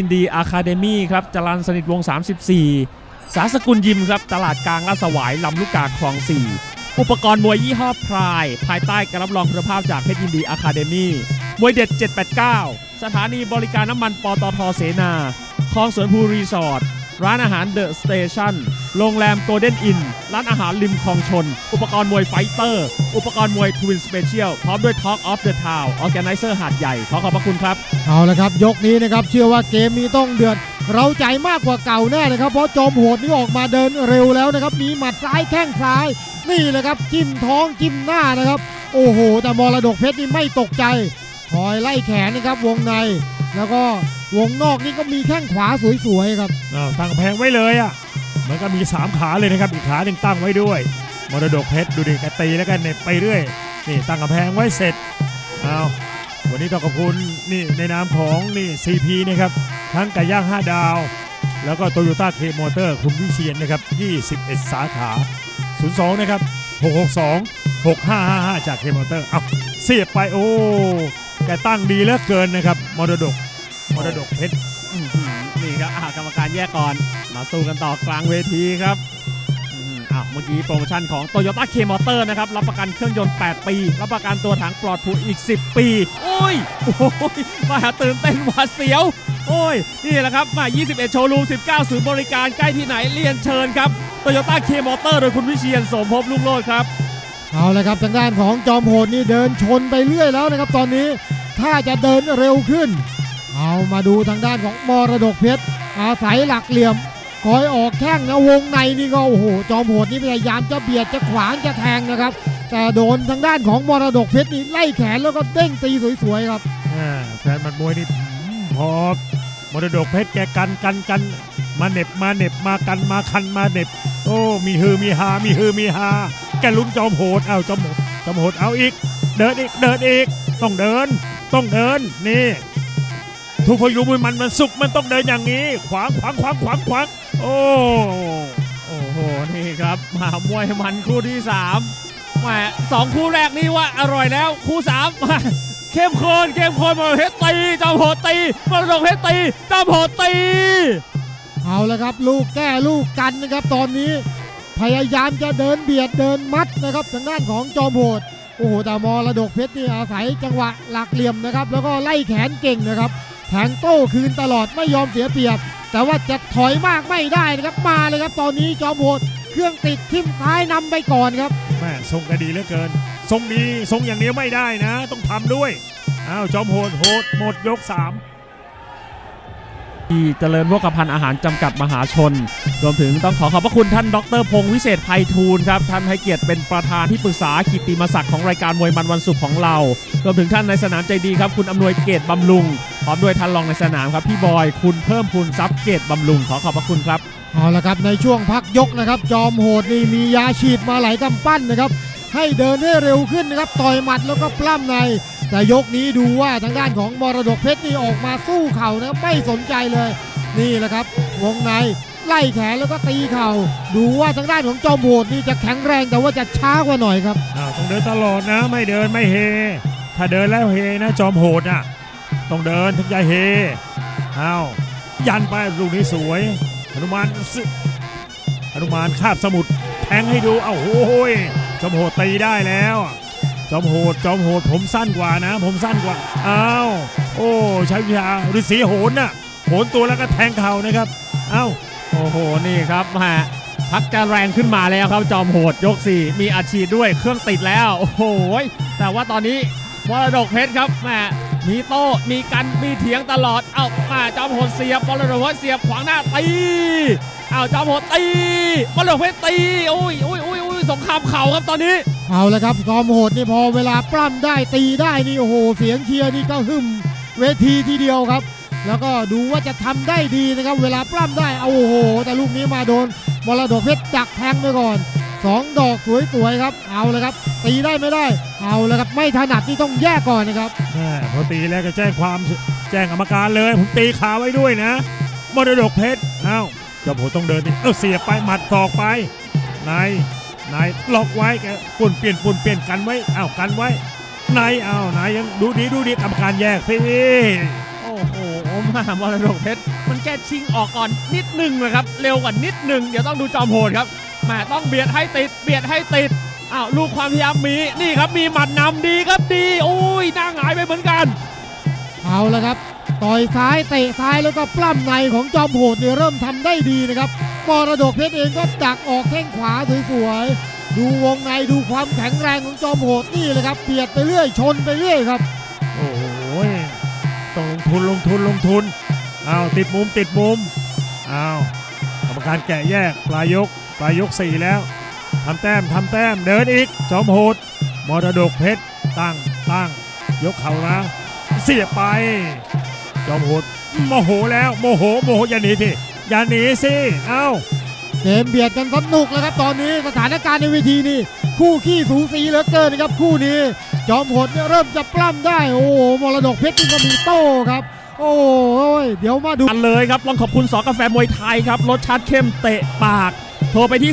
ยินดีอะคาเดมี่ครับจรันสนิทวงศ์34 สาสกุลยิมครับ ตลาดกลางลาดสวาย ลำลูกกาคลอง 4 อุปกรณ์มวยยี่ห้อพราย ภายใต้การรับรองคุณภาพจากเพชรยินดีอะคาเดมี่มวยเด็ด 789 สถานีบริการน้ำมันปตทเสนา คลองสวนภูรีสอร์ท ร้านอาหารเดอะสเตชันโรงแรมโกลเด้นอิน ร้านอาหารริมคลองชน อุปกรณ์มวยไฟเตอร์ อุปกรณ์มวยทวินสเปเชียล พร้อมด้วย Talk of the Town ออแกไนเซอร์หาดใหญ่ ขอขอบพระคุณครับ เอาละครับ ยกนี้นะครับ เชื่อว่าเกมนี้ต้องเดือด เราใจมากกว่าเก่าแน่นะครับ เพราะจอมโหดนี่ออกมาเดินเร็วแล้วนะครับ มีหมัดซ้ายแข้งซ้าย นี่แหละครับ จิ้มท้องจิ้มหน้านะครับ โอ้โห แต่มรดกเพชรนี่ไม่ตกใจ คอยไล่แขนนะครับ วงใน แล้วก็วงนอกนี่ก็มีแข้งขวาสวยๆครับอ้าวตั้งแพงไว้เลยอะมือนกับมี 3 ขาเลยนะครับอีกขาหนึ่งตั้งไว้ด้วยมรดกเพชรดูดิกตีแล้วกันเน็บไปเรื่อยนี่ตั้งกำแพงไว้เสร็จเอาวันนี้ต้องขอบคุณนี่ในนามของนี่ CP นะครับทั้งไก่ย่าง 5 ดาว แล้วก็โตโยต้าเคมอเตอร์คุณวิเชียนนะครับ21 สาขา 02 นะครับ 662 6555 จากเคมอเตอร์เอาเสียบไปโอ้แกตั้งดีเหลือเกินนะครับมรดก มรดกเพชรอื้อหือนี่ครับอ่ากรรมการแยกก่อน มาสู้กันต่อกลางเวทีครับอื้อหืออ้าวเมื่อกี้โปรโมชั่นของ Toyota K Motor นะครับ รับประกันเครื่องยนต์ 8 ปี รับประกันตัวถังปลอดภัยอีก 10 ปี โอ้ยโอ้ยมาตื่นเต้นหวาดเสียว โอ้ย นี่แหละครับมา 21 โชว์รูม 19 ศูนย์บริการใกล้ที่ไหนเรียนเชิญครับ Toyota K Motor โดยคุณวิเชียนสมภพลุงโลดครับ เอาละครับทางด้านของจอมโหดนี่เดินชนไปเรื่อยแล้วนะครับตอนนี้ ถ้าจะเดินเร็วขึ้น เอามาดูทางด้านของมรดกเพชรอาศัยหลักเหลี่ยมคอยออกแข้งนะวงในนี่ก็โอ้โหจอมโหดนี่พยายามจะเบียดจะขวางจะแทงนะครับ แต่โดนทางด้านของมรดกเพชรนี่ไล่แขนแล้วก็เด้งตีสวยๆครับแฟนมันมวยนี่อืมพอมรดกเพชรแกกันกันกันมาเน็บมาเน็บมากันมาคันมาเน็บ โอ้มีฮือมีฮามีฮือมีฮาแกลุ้นจอมโหดเอาจอมโหดจอมโหดเอาอีก เดินอีกเดินอีก ต้องเดิน ต้องเดินนี่ ทุกพยุมมันมันสุกมันต้องเดินอย่างนี้ ขวางขวางขวางขวางขวางโอ้โอ้โหนี่ครับมามวยมันคู่ที่3แหมสองคู่แรกนี่ว่าอร่อยแล้วคู่สามาเข้มข้นเข้มข้นมรดกเพชรตีจอมโหดตีมรดกเพชรตีจอมโหดตี เอาละครับ ลูกแก้ลูกกันนะครับ ตอนนี้ พยายามจะเดินเบียดเดินมัดนะครับทางด้านของจอมโหดโอ้โหแต่มอระดกเพชรนี่อาศัยจังหวะหลักเหลี่ยมนะครับ แล้วก็ไล่แขนเก่งนะครับ แทงโต้คืนตลอดไม่ยอมเสียเปรียบ แต่ว่าจะถอยมากไม่ได้นะครับมาเลยครับ ตอนนี้จอมโหดเครื่องติดทิ่มซ้ายนำไปก่อนครับแม่ทรงก็ดีเหลือเกิน ทรงดีทรงอย่างนี้ไม่ได้นะ ต้องทำด้วยอ้าวจอมโหดโหดหมดยกสาม ที่เจริญวกพันธ์อาหารจำกัดมหาชน รวมถึงต้องขอขอบพระคุณท่านดรพงศ์วิเศษไพฑูรย์ครับ ท่านให้เกียรติเป็นประธานที่ปรึกษากิตติมศักดิ์ของรายการมวยมันวันศุกร์ของเรา รวมถึงท่านในสนามใจดีครับ คุณอำนวยเกตบำรุง พร้อมด้วยท่านรองในสนามครับ พี่บอย คุณเพิ่มพูนทรัพย์เกตบำรุง ขอขอบพระคุณครับ เอาละครับในช่วงพักยกนะครับ จอมโหดนี่มียาฉีดมาหลายกำปั้นนะครับ ให้เดินให้เร็วขึ้นนะครับ ต่อยหมัดแล้วก็ปล้ำใน แต่ยกนี้ดูว่าทางด้านของมรดกเพชรนี่ออกมาสู้เข่านะไม่สนใจเลย นี่แหละครับวงในไล่แขนแล้วก็ตีเข่า ดูว่าทางด้านของจอมโหดนี่จะแข็งแรงแต่ว่าจะช้ากว่าหน่อยครับต้องเดินตลอดนะไม่เดินไม่เฮ ถ้าเดินแล้วเฮนะจอมโหดอะต้องเดินถึงจะเฮอ้าวยันไปลูกนี้สวยหนุมานซึหนุมานคาบสมุดแทงให้ดูเอ้าโอ้ยจอมโหดตีได้แล้ว อมโหดจอมโหดผมสั้นกว่านะ ผมสั้นกว่าอ้าวโอ้ใช้วิชาฤาษีโหนน่ะโหนตัวแล้วก็แทงเข่านะครับอ้าวโอ้โหนี่ครับแหมาพักจะแรงขึ้นมาแล้วครับจอมโหดยก 4 มีอาชีพด้วยเครื่องติดแล้วโอ้โหแต่ว่าตอนนี้มรดกเพชรครับแหมมีโต้มีกันมีเถียงตลอดเอ้ามาจอมโหดเสียบมรดกเพชรเสียบขวางหน้าตีเอ้าจอมโหดตีมรดกเพชรตีอุ้ยอุ้ยอุ้ยอุ้ย สงครามเข่าครับตอนนี้ เอาละครับจอมโหดนี่พอเวลาปล้ำได้ตีได้นี่โอ้โห เสียงเชียร์นี่ก็หึมเวทีทีเดียวครับ แล้วก็ดูว่าจะทำได้ดีนะครับ เวลาปล้ำได้เอาโอ้โห แต่ลูกนี้มาโดนมรดกเพชรดักแทงไปก่อนสองดอกสวยๆครับ เอาละครับตีได้ไม่ได้ เอาละครับไม่ถนัดนี่ต้องแยกก่อนนะครับแม่พอตีแล้วก็แจ้งความแจ้งกรรมการเลย ผมตีขาไว้ด้วยนะมรดกเพชรเอ้าเจ้าผมต้องเดินดิเออเสียบไปหมัดศอกไปนาย นายล็อกไว้แกปุ่นเปลี่ยนปุ่นเปลี่ยนกันไว้เอ้ากันไว้นายเอ้านายยังดูดีดูดีกรรมการแยกสิโอ้โหโอ้มหามรดกเพชรมันแก้ชิงออกก่อนนิดหนึ่งนะครับ เร็วกว่านิดหนึ่งเดี๋ยวต้องดูจอมโหดครับแหมต้องเบียดให้ติดเบียดให้ติดอ้าวลูกความพยายามมีนี่ครับมีหมัดนำดีครับดีอุ้ยหน้าหงายไปเหมือนกัน เอาละครับ ต่อยซ้ายเตะซ้ายแล้วก็ปล้ำในของจอมโหดเนี่ยเริ่มทำได้ดีนะครับ มรดกเพชรเองก็ดักออกแข้งขวาสวยๆดูวงในดูความแข็งแรงของจอมโหดนี่เลยครับเบียดไปเรื่อยชนไปเรื่อยครับ โอ้โหต้องลงทุนลงทุนลงทุนเอาวติดมุมติดมุมเอากรรมการแกะแยกปลายยกปลายยกสี่แล้วทำแต้มทำแต้มเดินอีกจอมโหดมรดกเพชรตั้งตั้งยกเข่ามาเสียไป จอมโหดโมโหแล้วโมโหโมโหอย่าหนีสิ อย่าหนีสิเอ้าเกมเบียดกันสนุกแล้วครับตอนนี้สถานการณ์ในเวทีนี่คู่ขี้สูสีเหลือเกินนะครับคู่นี้ จอมโหดเนี่ยเริ่มจะปล้ำได้โอ้โหมรดกเพชรนี่ก็มีโต้ครับ โอ้ยเดี๋ยวมาดูกันเลยครับต้องขอบคุณสอกาแฟมวยไทยครับรสชาติเข้มเตะปาก โทรไปที่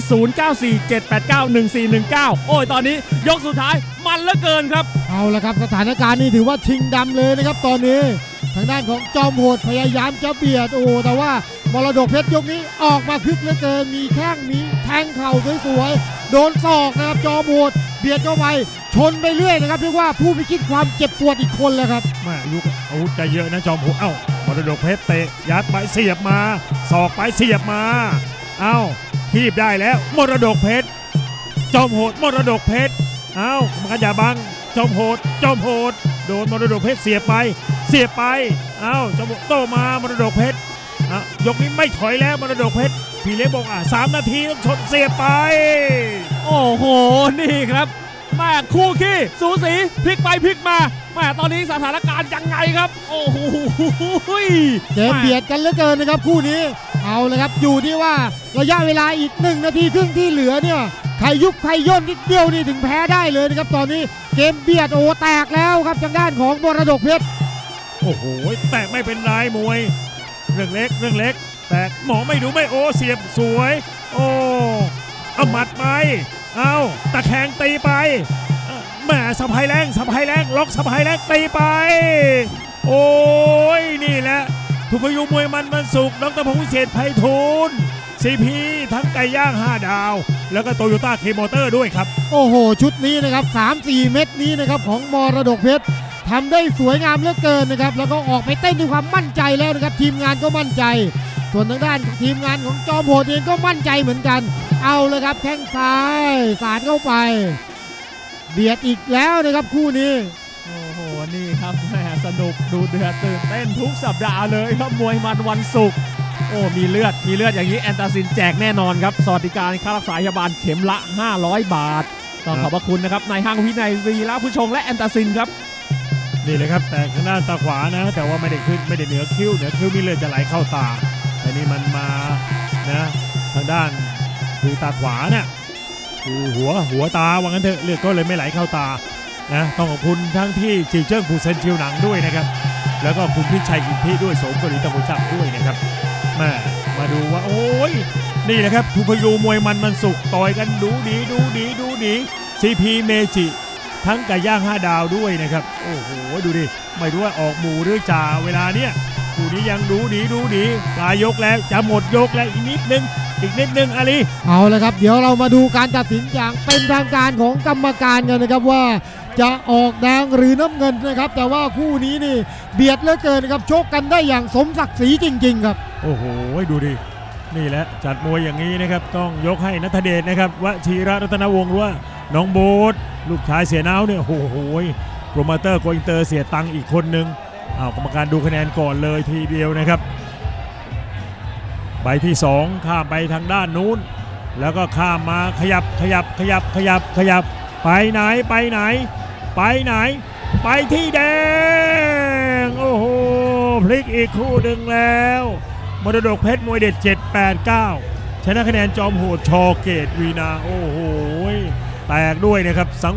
0947891419 โอ้ยตอนนี้ยกสุดท้ายมันเหลือเกินครับ เอาละครับสถานการณ์นี่ถือว่าชิงดำเลยนะครับตอนนี้ ทางด้านของจอมโหดพยายามจะเบียดโอ้แต่ว่ามรดกเพชรยกนี้ออกมาคึกเหลือเกินมีแข้งมีแทงเข่าสวยๆโดนศอกนะครับจอมโหดเบียดเข้าไปชนไปเรื่อยนะครับเรียกว่าผู้พิชิตความเจ็บปวดอีกคนแล้วครับแม่ลูกอาวุธจะเยอะนะจอมโหดเอ้ามรดกเพชรเตะยัดไปเสียบมาศอกไปเสียบมาเอ้าทีบได้แล้วมรดกเพชรจอมโหดมรดกเพชรเอ้ากรรมการอย่าบังจอมโหดจอมโหดโดนมรดกเพชรเสียบไป เสียบไปเอ้าจอมโหดโตมามรดกเพชรอะยกนี้ไม่ถอยแล้วมรดกเพชรพี่เล็กบอกอะสามนาทีต้องชนเสียบไป โอ้โหนี่ครับแม่คู่ขี้สูสีพลิกไปพลิกมาแม่ตอนนี้สถานการณ์ยังไงครับ โอ้โหเกมเบียดกันเหลือเกินนะครับคู่นี้เอาเลยครับอยู่ที่ว่าระยะเวลาอีกหนึ่งนาทีครึ่งที่เหลือเนี่ย ใครยุบใครย่นนิดเดียวนี่ถึงแพ้ได้เลยนะครับตอนนี้เกมเบียดโอ้แตกแล้วครับทางด้านของมรดกเพชรโอ้โหแต่ไม่เป็นไรมวย เรื่องเล็กเรื่องเล็ก แต่หมอไม่ดูไม่โอ้เสียบสวย โอ้เอาหมัดไปเอาตะแคงตีไปแหม่สะพายแรงสะพายแรงล็อกสะพายแรงตีไป โอ้ยนี่แหละทุพยุมวยมันมันสุกดรพงษ์เศษไพฑูรย์ ซีพีทั้งไก่ย่าง 5 ดาว แล้วก็โตโยต้าเคมอเตอร์ด้วยครับ โอ้โห ชุดนี้นะครับ 3-4 เม็ดนี้นะครับของมรดกเพชรทำได้สวยงามเหลือเกินนะครับ แล้วก็ออกไปเต้นด้วยความมั่นใจแล้วนะครับ ทีมงานก็มั่นใจ ส่วนทางด้านของทีมงานของจอมโหดเองก็มั่นใจเหมือนกัน เอาเลยครับแข้งซ้ายสาดเข้าไปเบียดอีกแล้วนะครับคู่นี้โอ้โหนี่ครับแหมสนุกดูเดือดตื่นเต้นทุกสัปดาห์เลยครับมวยมันวันศุกร์ โอ้มีเลือดมีเลือดอย่างนี้แอนตาซินแจกแน่นอนครับ สวัสดิการค่ารักษาพยาบาลเข็มละ 500 บาทต้องขอบพระคุณนะครับนายห้างวินัยวีระผู้ชงและแอนตาซินครับนี่เลยครับแต่ข้างหน้าตาขวานะ แต่ว่าไม่ได้ขึ้นไม่ได้เหนือคิ้วเหนือคิ้วนี่เลือดจะไหลเข้าตาแต่นี่มันมานะทางด้านคือตาขวาเนี่ยคือหัวหัวตาว่างั้นเถอะเลือดก็เลยไม่ไหลเข้าตานะต้องขอบคุณทั้งที่จิวเจิ้งผู้เซนชิวหนังด้วยนะครับ แล้วก็คุณพิชัยกินที่ด้วยสมกรีตะบุจับด้วยนะครับ แม่มาดูว่า โอ้ย นี่นะครับทุพยูมวยมันมันสุกต่อยกันดูดีดูดีดูดีซีพีเมจิ ทั้งไก่ย่าง5ดาวด้วยนะครับ โอ้โห ดูดิ ไม่รู้ว่าออกหมู่หรือจ่าเวลาเนี้ยคู่นี้ยังดูดีดูดีปลายยกแล้วจะหมดยกแล้วอีกนิดนึงอีกนิดนึงอาลีเอาละครับ เดี๋ยวเรามาดูการตัดสินอย่างเป็นทางการของกรรมการกันนะครับว่า จะออกแดงหรือน้ำเงินนะครับ แต่ว่าคู่นี้นี่เบียดเหลือเกินครับชกกันได้อย่างสมศักดิ์ศรีจริง ๆ ครับ โอ้โหดูดินี่แหละจัดมวยอย่างนี้นะครับต้องยกให้นัทเดชนะครับวชีระรัตนวงศ์รือว่าน้องโบ๊ทลูกชายเสียน้าวเนี่ยโอ้โหโปรโมเตอร์โกอินเตอร์เสียตังค์อีกคนนึงอ้าวกรรมการดูคะแนนก่อนเลยทีเดียวนะครับ ใบที่ 2 ข้ามไปทางด้านนู้น แล้วก็ข้ามมาขยับขยับขยับขยับขยับ ไปไหนไปไหน ไปไหน ไปที่แดง โอ้โห พลิกอีกคู่หนึ่งแล้ว มรดกเพชรมวยเด็ด 789 ชนะคะแนนจอมโหดชอเกตวีนา โอ้โห แตกด้วยนะครับสัง